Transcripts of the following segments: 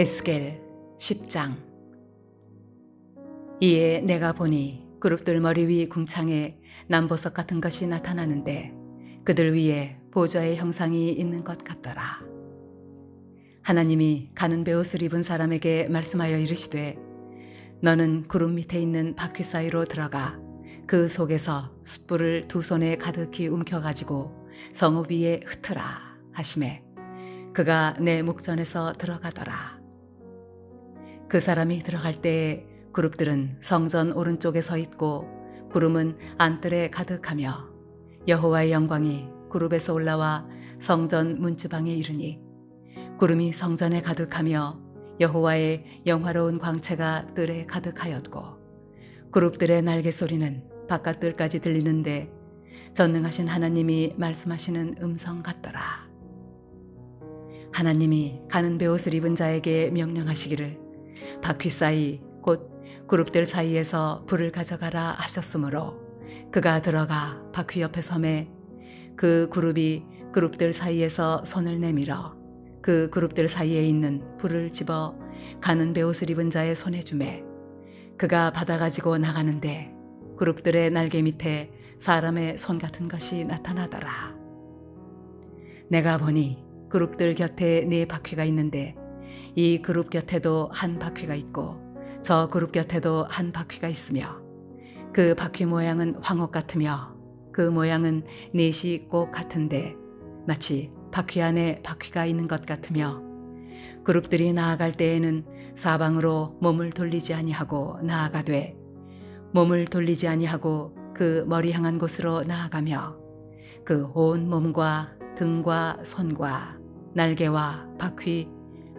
에스겔 10장 이에 내가 보니 그룹들 머리 위 궁창에 남보석 같은 것이 나타나는데 그들 위에 보좌의 형상이 있는 것 같더라. 하나님이 가는 베옷을 입은 사람에게 말씀하여 이르시되 너는 구름 밑에 있는 바퀴 사이로 들어가 그 속에서 숯불을 두 손에 가득히 움켜 가지고 성읍 위에 흩으라 하심에 그가 내 목전에서 들어가더라. 그 사람이 들어갈 때에 그룹들은 성전 오른쪽에 서 있고 구름은 안뜰에 가득하며 여호와의 영광이 그룹에서 올라와 성전 문지방에 이르니 구름이 성전에 가득하며 여호와의 영화로운 광채가 뜰에 가득하였고 그룹들의 날개 소리는 바깥뜰까지 들리는데 전능하신 하나님이 말씀하시는 음성 같더라. 하나님이 가는 베옷을 입은 자에게 명령하시기를 바퀴 사이 곧 그룹들 사이에서 불을 가져가라 하셨으므로 그가 들어가 바퀴 옆에 섬에 그 그룹이 그룹들 사이에서 손을 내밀어 그 그룹들 사이에 있는 불을 집어 가는 베옷을 입은 자의 손에 주매 그가 받아 가지고 나가는데 그룹들의 날개 밑에 사람의 손 같은 것이 나타나더라. 내가 보니 그룹들 곁에 네 바퀴가 있는데 이 그룹 곁에도 한 바퀴가 있고 저 그룹 곁에도 한 바퀴가 있으며 그 바퀴 모양은 황옥 같으며 그 모양은 넷이 꼭 같은데 마치 바퀴 안에 바퀴가 있는 것 같으며 그룹들이 나아갈 때에는 사방으로 몸을 돌리지 아니하고 나아가되 몸을 돌리지 아니하고 그 머리 향한 곳으로 나아가며 그 온 몸과 등과 손과 날개와 바퀴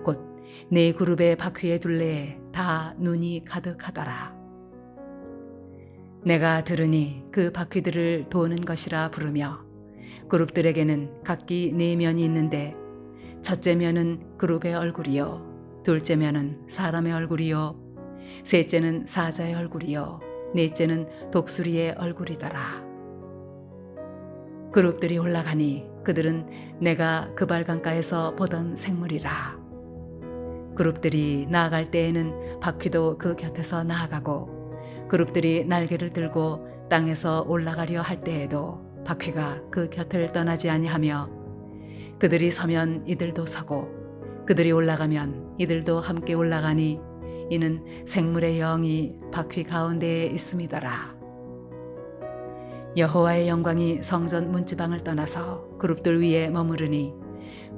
곧 네 그룹의 바퀴의 둘레에 다 눈이 가득하더라. 내가 들으니 그 바퀴들을 도는 것이라 부르며 그룹들에게는 각기 네 면이 있는데 첫째 면은 그룹의 얼굴이요 둘째 면은 사람의 얼굴이요 셋째는 사자의 얼굴이요 넷째는 독수리의 얼굴이더라. 그룹들이 올라가니 그들은 내가 그 발강가에서 보던 생물이라. 그룹들이 나아갈 때에는 바퀴도 그 곁에서 나아가고 그룹들이 날개를 들고 땅에서 올라가려 할 때에도 바퀴가 그 곁을 떠나지 아니하며 그들이 서면 이들도 서고 그들이 올라가면 이들도 함께 올라가니 이는 생물의 영이 바퀴 가운데에 있음이더라. 여호와의 영광이 성전 문지방을 떠나서 그룹들 위에 머무르니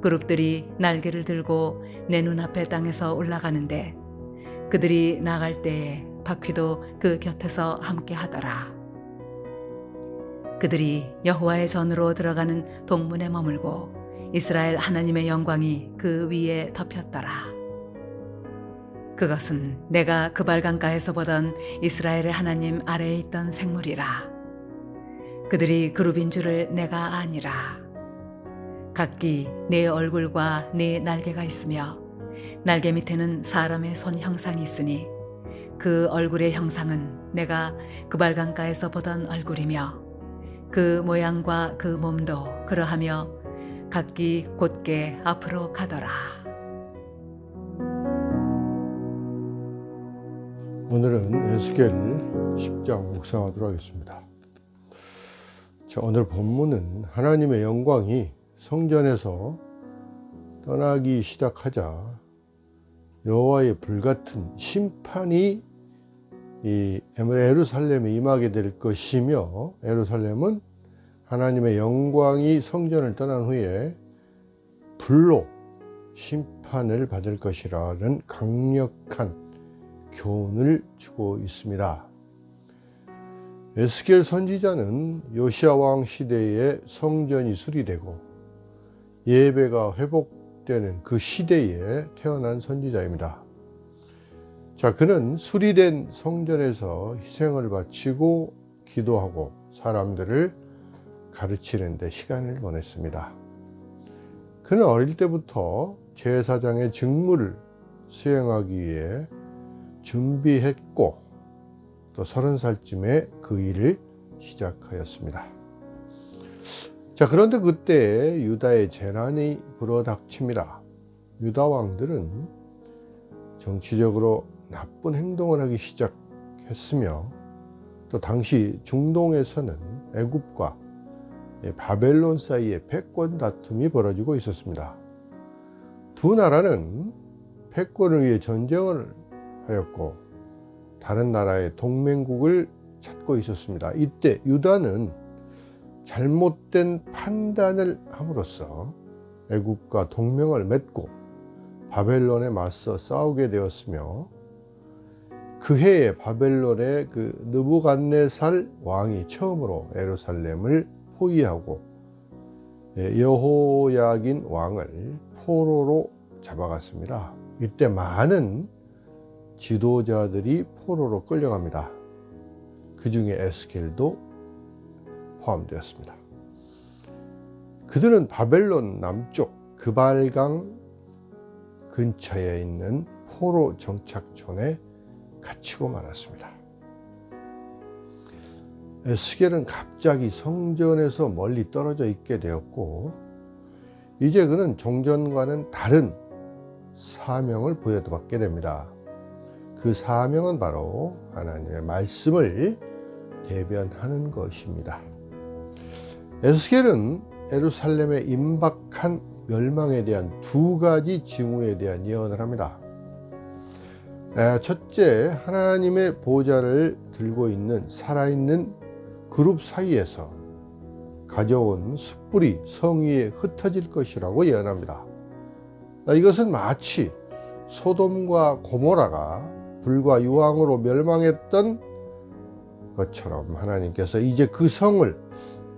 그룹들이 날개를 들고 내 눈앞에 땅에서 올라가는데 그들이 나갈 때에 바퀴도 그 곁에서 함께 하더라. 그들이 여호와의 전으로 들어가는 동문에 머물고 이스라엘 하나님의 영광이 그 위에 덮였더라. 그것은 내가 그 발강가에서 보던 이스라엘의 하나님 아래에 있던 생물이라. 그들이 그룹인 줄을 내가 아니라. 각기 내 얼굴과 내 날개가 있으며 날개 밑에는 사람의 손 형상이 있으니 그 얼굴의 형상은 내가 그 발강가에서 보던 얼굴이며 그 모양과 그 몸도 그러하며 각기 곧게 앞으로 가더라. 오늘은 에스겔 10장 묵상하도록 하겠습니다. 자, 오늘 본문은 하나님의 영광이 성전에서 떠나기 시작하자 여호와의 불같은 심판이 이 에루살렘에 임하게 될 것이며 에루살렘은 하나님의 영광이 성전을 떠난 후에 불로 심판을 받을 것이라는 강력한 교훈을 주고 있습니다. 에스겔 선지자는 요시아 왕 시대에 성전이 수리되고 예배가 회복되는 그 시대에 태어난 선지자입니다. 자, 그는 수리된 성전에서 희생을 바치고 기도하고 사람들을 가르치는 데 시간을 보냈습니다. 그는 어릴 때부터 제사장의 직무를 수행하기 위해 준비했고 또 서른 살쯤에 그 일을 시작하였습니다. 자, 그런데 그때 유다의 재난이 불어닥칩니다. 유다 왕들은 정치적으로 나쁜 행동을 하기 시작했으며 또 당시 중동에서는 애굽과 바벨론 사이에 패권 다툼이 벌어지고 있었습니다. 두 나라는 패권을 위해 전쟁을 하였고 다른 나라의 동맹국을 찾고 있었습니다. 이때 유다는 잘못된 판단을 함으로써 애국과 동맹을 맺고 바벨론에 맞서 싸우게 되었으며 그 해에 바벨론의 그 느부갓네살 왕이 처음으로 에루살렘을 포위하고 예, 여호야긴 왕을 포로로 잡아갔습니다. 이때 많은 지도자들이 포로로 끌려갑니다. 그 중에 에스겔도 포함되었습니다. 그들은 바벨론 남쪽 그발강 근처에 있는 포로 정착촌에 갇히고 말았습니다. 에스겔은 갑자기 성전에서 멀리 떨어져 있게 되었고 이제 그는 종전과는 다른 사명을 부여받게 됩니다. 그 사명은 바로 하나님의 말씀을 대변하는 것입니다. 에스겔은 에루살렘에 임박한 멸망에 대한 두 가지 징후에 대한 예언을 합니다. 에, 첫째, 하나님의 보좌를 들고 있는 살아있는 그룹 사이에서 가져온 숯불이 성 위에 흩어질 것이라고 예언합니다. 아, 이것은 마치 소돔과 고모라가 불과 유황으로 멸망했던 것처럼 하나님께서 이제 그 성을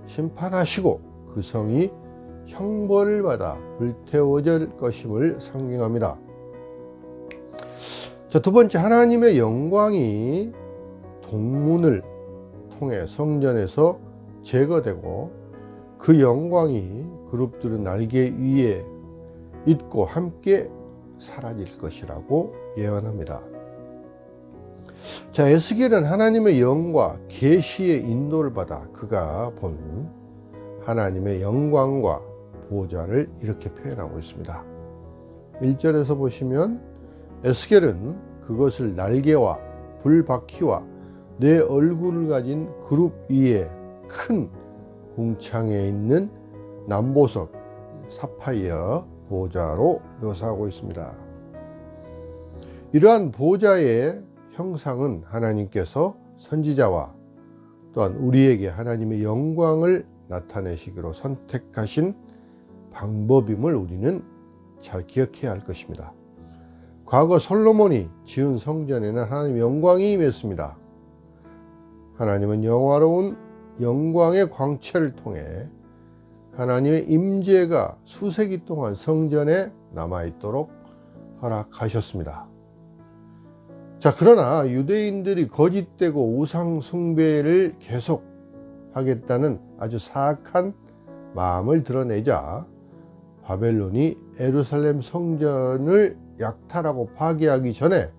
심판하시고 그 성이 형벌을 받아 불태워질 것임을 상징합니다. 자, 두 번째 하나님의 영광이 동문을 통해 성전에서 제거되고 그 영광이 그룹들은 날개 위에 있고 함께 사라질 것이라고 예언합니다. 자, 에스겔은 하나님의 영과 계시의 인도를 받아 그가 본 하나님의 영광과 보좌를 이렇게 표현하고 있습니다. 1절에서 보시면 에스겔은 그것을 날개와 불바퀴와 내 얼굴을 가진 그룹 위에 큰 궁창에 있는 남보석 사파이어 보좌로 묘사하고 있습니다. 이러한 보좌의 형상은 하나님께서 선지자와 또한 우리에게 하나님의 영광을 나타내시기로 선택하신 방법임을 우리는 잘 기억해야 할 것입니다. 과거 솔로몬이 지은 성전에는 하나님의 영광이 임했습니다. 하나님은 영화로운 영광의 광채를 통해 하나님의 임재가 수세기 동안 성전에 남아 있도록 허락하셨습니다. 자, 그러나 유대인들이 거짓되고 우상 숭배를 계속 하겠다는 아주 사악한 마음을 드러내자 바벨론이 에루살렘 성전을 약탈하고 파괴하기 전에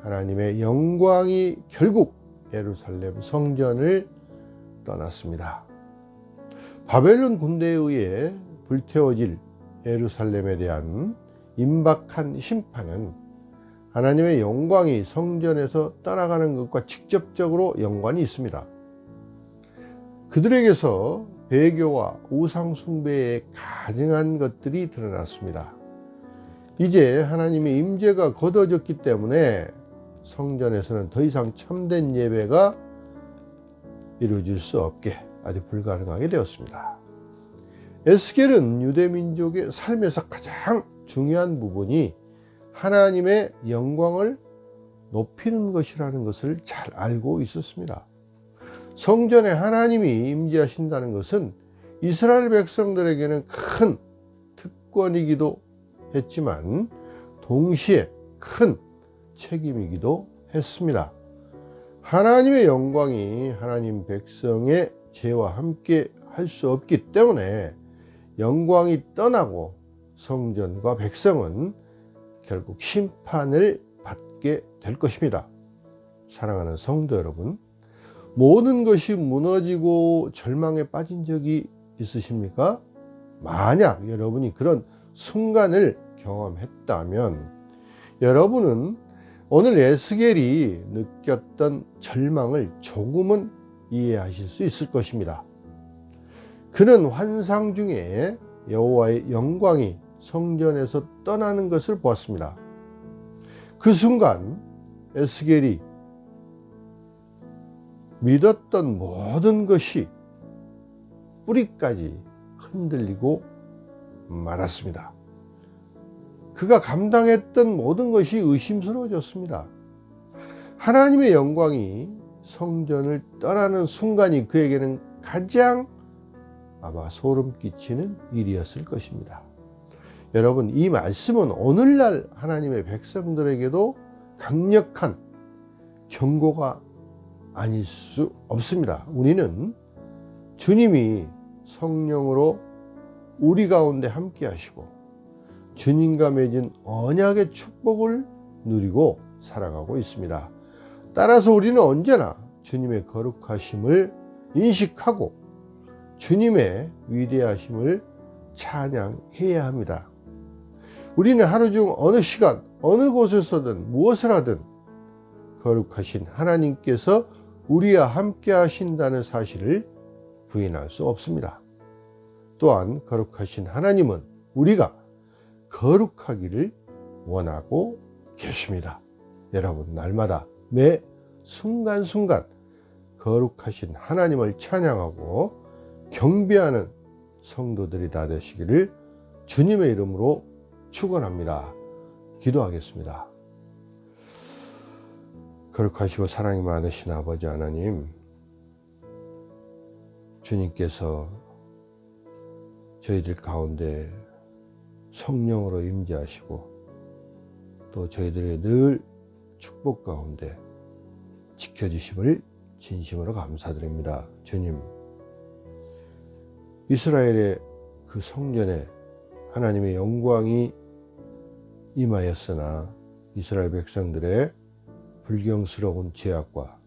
하나님의 영광이 결국 에루살렘 성전을 떠났습니다. 바벨론 군대에 의해 불태워질 에루살렘에 대한 임박한 심판은 하나님의 영광이 성전에서 떠나가는 것과 직접적으로 연관이 있습니다. 그들에게서 배교와 우상숭배에 가증한 것들이 드러났습니다. 이제 하나님의 임재가 거둬졌기 때문에 성전에서는 더 이상 참된 예배가 이루어질 수 없게 아주 불가능하게 되었습니다. 에스겔은 유대 민족의 삶에서 가장 중요한 부분이 하나님의 영광을 높이는 것이라는 것을 잘 알고 있었습니다. 성전에 하나님이 임재하신다는 것은 이스라엘 백성들에게는 큰 특권이기도 했지만 동시에 큰 책임이기도 했습니다. 하나님의 영광이 하나님 백성의 죄와 함께 할 수 없기 때문에 영광이 떠나고 성전과 백성은 결국 심판을 받게 될 것입니다. 사랑하는 성도 여러분, 모든 것이 무너지고 절망에 빠진 적이 있으십니까? 만약 여러분이 그런 순간을 경험했다면 여러분은 오늘 에스겔이 느꼈던 절망을 조금은 이해하실 수 있을 것입니다. 그는 환상 중에 여호와의 영광이 성전에서 떠나는 것을 보았습니다. 그 순간 에스겔이 믿었던 모든 것이 뿌리까지 흔들리고 말았습니다. 그가 감당했던 모든 것이 의심스러워졌습니다. 하나님의 영광이 성전을 떠나는 순간이 그에게는 가장 아마 소름 끼치는 일이었을 것입니다. 여러분, 이 말씀은 오늘날 하나님의 백성들에게도 강력한 경고가 아닐 수 없습니다. 우리는 주님이 성령으로 우리 가운데 함께 하시고 주님과 맺은 언약의 축복을 누리고 살아가고 있습니다. 따라서 우리는 언제나 주님의 거룩하심을 인식하고 주님의 위대하심을 찬양해야 합니다. 우리는 하루 중 어느 시간, 어느 곳에서든 무엇을 하든 거룩하신 하나님께서 우리와 함께 하신다는 사실을 부인할 수 없습니다. 또한 거룩하신 하나님은 우리가 거룩하기를 원하고 계십니다. 여러분, 날마다 매 순간순간 거룩하신 하나님을 찬양하고 경배하는 성도들이 다 되시기를 주님의 이름으로 축원합니다. 기도하겠습니다. 거룩하시고 사랑이 많으신 아버지 하나님, 주님께서 저희들 가운데 성령으로 임재하시고 또 저희들의 늘 축복 가운데 지켜주심을 진심으로 감사드립니다. 주님, 이스라엘의 그 성전에 하나님의 영광이 임하였으나 이스라엘 백성들의 불경스러운 죄악과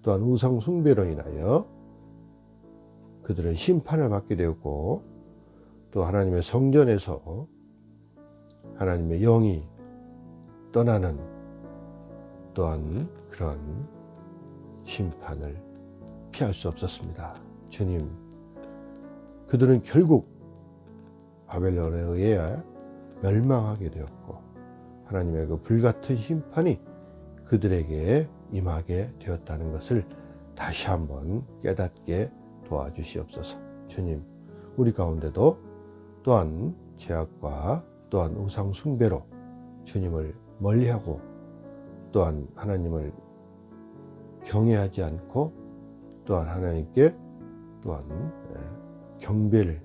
또한 우상 숭배로 인하여 그들은 심판을 받게 되었고 또 하나님의 성전에서 하나님의 영이 떠나는 또한 그런 심판을 피할 수 없었습니다. 주님, 그들은 결국 바벨론에 의해 멸망하게 되었고 하나님의 그 불같은 심판이 그들에게 임하게 되었다는 것을 다시 한번 깨닫게 도와주시옵소서. 주님, 우리 가운데도 또한 죄악과 또한 우상 숭배로 주님을 멀리하고 또한 하나님을 경외하지 않고 또한 하나님께 또한 예, 경배를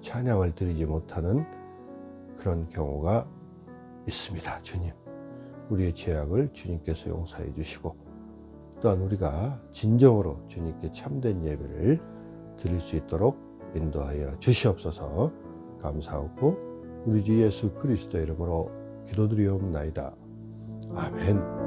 찬양을 드리지 못하는 그런 경우가 있습니다. 주님, 우리의 죄악을 주님께서 용서해 주시고 또한 우리가 진정으로 주님께 참된 예배를 드릴 수 있도록 인도하여 주시옵소서 감사하고 우리 주 예수 그리스도 이름으로 기도드리옵나이다. 아멘.